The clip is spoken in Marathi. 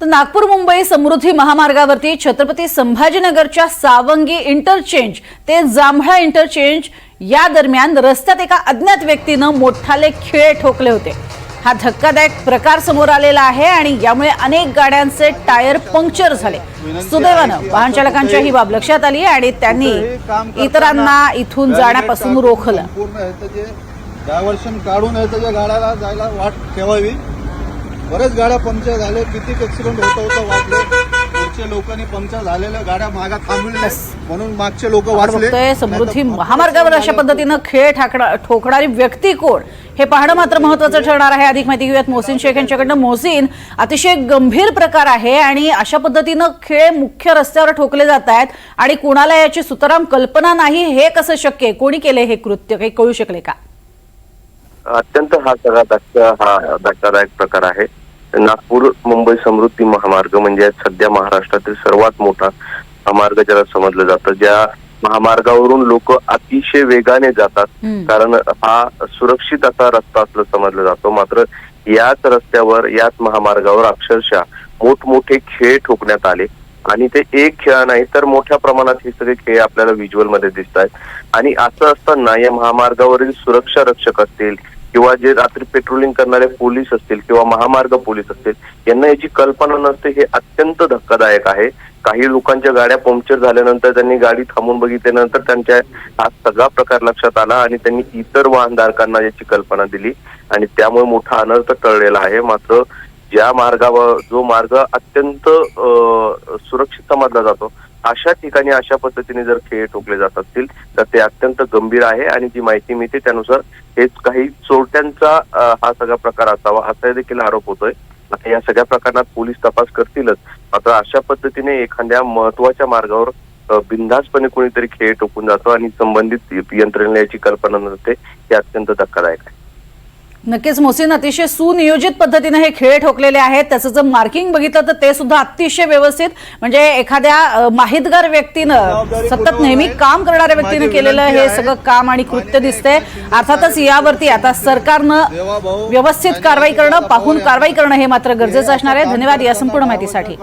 तर नागपूर मुंबई समृद्धी महामार्गावरती छत्रपती संभाजीनगरच्या सावंगी इंटरचेंज ते जांभळा इंटरचेंज या दरम्यान रस्त्यात एका अज्ञात व्यक्तीनं मोठाले खिळे ठोकले होते. हा धक्कादायक प्रकार समोर आलेला आहे आणि यामुळे अनेक गाड्यांचे टायर पंक्चर झाले. सुदैवानं वाहन चालकांच्या ही बाब लक्षात आली आणि त्यांनी इतरांना इथून जाण्यापासून रोखलं. काढून गाड्याला जायला वाट ठेवावी बरेच गाड्या पंक्चर झाले किती ऍक्सिडेंट होत होतं वाटले. लोकांनी पंक्चर झालेल्या गाड्या मागा थांबवल्या बस. म्हणून मागचे लोक वाचले. समृद्धी महामार्गावर अशा पद्धतीनं खेळ ठाकणा ठोकणारी व्यक्ती कोण? हे पाहणं मात्र महत्वाचं ठरणार आहे. अधिक माहिती घेऊयात. मोहसिन शेख यांच्याकडनं. मोहसिन अतिशय गंभीर प्रकार आहे आणि अशा पद्धतीनं खेळ मुख्य रस्त्यावर ठोकले जात आहेत आणि कुणाला याची सुतराम कल्पना नाही हे कसं शक्य आहे? कोणी केले हे कृत्य? काही कळू शकले का? अत्यंत हा सगळा धक्का हा धक्कादायक प्रकार आहे. नागपूर मुंबई समृद्धी महामार्ग म्हणजे सध्या महाराष्ट्रातील सर्वात मोठा महामार्ग ज्याला समजलं जातं. ज्या महामार्गावरून लोक अतिशय वेगाने जातात. कारण हा सुरक्षित असा रस्ता असलं समजलं जातो. मात्र याच रस्त्यावर याच महामार्गावर अक्षरशः मोठमोठे खेळ ठोकण्यात आले. आणि ते एक खेळ नाही तर मोठ्या प्रमाणात हे सगळे खेळ आपल्याला व्हिज्युअलमध्ये दिसत आहेत आणि असं असताना या महामार्गावरील सुरक्षा रक्षक असतील किंवा जे रात्री पेट्रोलिंग करणारे पोलीस असतील किंवा महामार्ग पोलीस असतील यांना याची कल्पना नसते. हे अत्यंत धक्कादायक आहे. काही लोकांच्या गाड्या पंक्चर झाल्यानंतर त्यांनी गाडी थांबून बघितल्यानंतर त्यांच्या हा सगळा प्रकार लक्षात आला आणि त्यांनी इतर वाहनधारकांना याची कल्पना दिली. आणि त्यामुळे मोठा अनर्थ टळलेला आहे. मात्र ज्या मार्गावर जो मार्ग अत्यंत सुरक्षित समजला जातो अशा ठिकाणी अशा पद्धतीने जर खेळ ठोकले जात असतील तर ते अत्यंत गंभीर आहे आणि जी माहिती मिळते त्यानुसार हेच काही चोरट्यांचा हा सगळा प्रकार असावा असा देखील आरोप होतोय. आता या सगळ्या प्रकरणात पोलीस तपास करतीलच. मात्र अशा पद्धतीने एखाद्या महत्त्वाच्या मार्गावर बिंदासपणे बिनधास्तपणे कोणीतरी खेळ टोकून जातो आणि संबंधित यंत्रणेची कल्पना नसते हे अत्यंत धक्कादायक आहे. नक्कीच मोहसिन अतिशय सुनियोजित पद्धतीने हे खेळ ठोकलेले आहेत. त्याचं जर मार्किंग बघितलं तर ते सुद्धा अतिशय व्यवस्थित म्हणजे एखाद्या माहितगार व्यक्तीनं सतत नेहमी काम करणाऱ्या व्यक्तीनं केलेलं हे सगळं काम आणि कृत्य दिसतंय. अर्थातच यावरती आता सरकारनं व्यवस्थित कारवाई करणं पाहून कारवाई करणं हे मात्र गरजेचं असणार आहे. धन्यवाद या संपूर्ण माहितीसाठी.